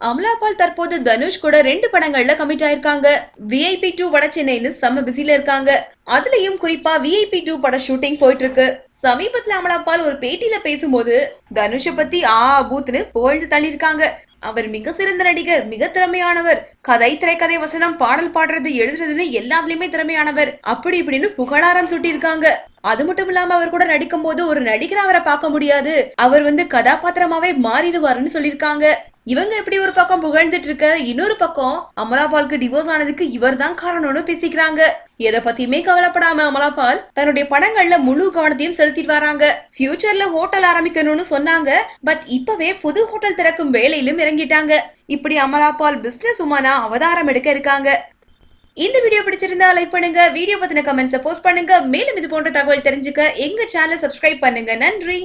அமலாபால் தற்போது தனுஷ் கூட ரெண்டு படங்கள்ல கமிட் ஆயிருக்காங்க. விஐபி டூ வட சென்னைன்னு செம்ம பிஸில இருக்காங்க. அதுலயும் குறிப்பா விஐபி டூ பட ஷூட்டிங் போயிட்டு இருக்கு சமீபத்துல அமலாபால் ஒரு பேட்டியில பேசும்போது தனுஷ பத்தி ஆ பூத்னு புகழ்ந்து தள்ளியிருக்காங்க. அவர் மிக சிறந்த நடிகர் மிக திறமையானவர். கதை திரைக்கதை வசனம் பாடல் பாடுறது எழுதுறதுன்னு எல்லாத்துலயுமே திறமையானவர். அப்படி இப்படின்னு புகழாரம் சுட்டியிருக்காங்க. அது மட்டும் இல்லாம அவர் கூட நடிக்கும் போது ஒரு நடிகர் அவரை பார்க்க முடியாது. அவர் வந்து கதாபாத்திரமாவே மாறிடுவாருன்னு சொல்லியிருக்காங்க. இவங்க எப்படி ஒரு பக்கம் புகழ்ந்துட்டு இருக்க? இன்னொரு பக்கம் அமலாபாலுக்கு டிவோர்ஸ் ஆனதுக்கு இவர் தான் காரணம்னு பேசிக்கிறாங்க. எதை பத்தியுமே கவலைப்படாம அமலாபால் தன்னுடைய படங்கள்ல முழு கவனத்தையும் செலுத்திட்டு வராங்க. ஃபியூச்சர்ல ஹோட்டல் ஆரம்பிக்கணும்னு சொன்னாங்க. பட் இப்பவே புது ஹோட்டல் திறக்கும் வேலையிலும் இறங்கிட்டாங்க. இப்படி அமலாபால் பிசினஸ் உமானா அவதாரம் எடுக்க இருக்காங்க. இந்த வீடியோ பிடிச்சிருந்தா லைக் பண்ணுங்க. வீடியோ பத்தின கமெண்ட்ஸை போஸ்ட் பண்ணுங்க. மேலும் இது போன்ற தகவல் தெரிஞ்சுக்க எங்க சேனலை சப்ஸ்கிரைப் பண்ணுங்க. நன்றி.